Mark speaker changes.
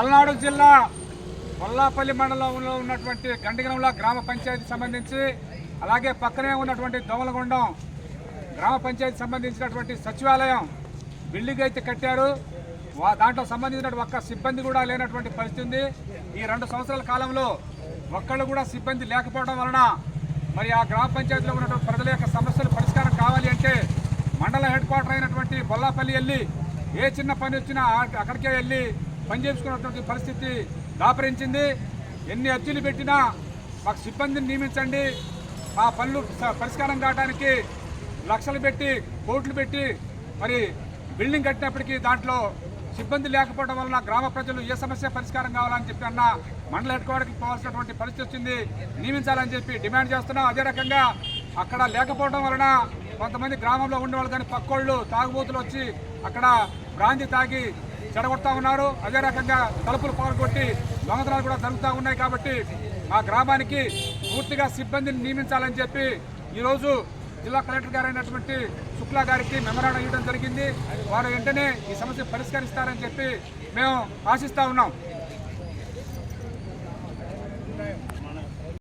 Speaker 1: పల్నాడు జిల్లా కొల్లాపల్లి మండలంలో ఉన్నటువంటి గండిగనంల గ్రామ పంచాయతీ సంబంధించి అలాగే పక్కనే ఉన్నటువంటి దోమలగుండం గ్రామ పంచాయతీ సంబంధించినటువంటి సచివాలయం బిల్డింగ్ అయితే కట్టారు. వా- దాంట్లో సంబంధించిన ఒక్క సిబ్బంది కూడా లేనటువంటి పరిస్థితి ఉంది. ఈ రెండు సంవత్సరాల కాలంలో ఒక్కళ్ళు కూడా సిబ్బంది లేకపోవడం వలన మరి ఆ గ్రామ పంచాయతీలో ఉన్నటువంటి ప్రజల యొక్క సమస్యలు పరిష్కారం కావాలి అంటే మండల హెడ్ క్వార్టర్ అయినటువంటి బొల్లాపల్లి వెళ్ళి ఏ చిన్న పని వచ్చినా అక్కడికే వెళ్ళి పనిచేసుకున్నటువంటి పరిస్థితి దాపరించింది. ఎన్ని అర్జీలు పెట్టినా మాకు సిబ్బందిని నియమించండి. మా పనులు పరిష్కారం కావడానికి లక్షలు పెట్టి కోట్లు పెట్టి మరి బిల్డింగ్ కట్టినప్పటికీ దాంట్లో సిబ్బంది లేకపోవడం వలన గ్రామ ప్రజలు ఏ సమస్య పరిష్కారం కావాలని చెప్పి అన్న మండల హెడ్ క్వార్టర్కి పోవాల్సినటువంటి పరిస్థితి వచ్చింది. నియమించాలని చెప్పి డిమాండ్ చేస్తున్నాం. అదే రకంగా అక్కడ లేకపోవడం వలన కొంతమంది గ్రామంలో ఉండేవాళ్ళు కానీ పక్కోళ్ళు తాగుబోతులు వచ్చి అక్కడ బ్రాంతి తాగి చెడగొడతా ఉన్నారు. అదే రకంగా తలుపులు పాల్గొట్టి దొంగతనాలు కూడా జరుగుతూ ఉన్నాయి కాబట్టి మా గ్రామానికి పూర్తిగా సిబ్బందిని నియమించాలని చెప్పి ఈరోజు జిల్లా కలెక్టర్ గారు అయినటువంటి శుక్లా గారికి మెమరాండం ఇవ్వడం జరిగింది. వారు వెంటనే ఈ సమస్య పరిష్కరిస్తారని చెప్పి మేము ఆశిస్తూ ఉన్నాం.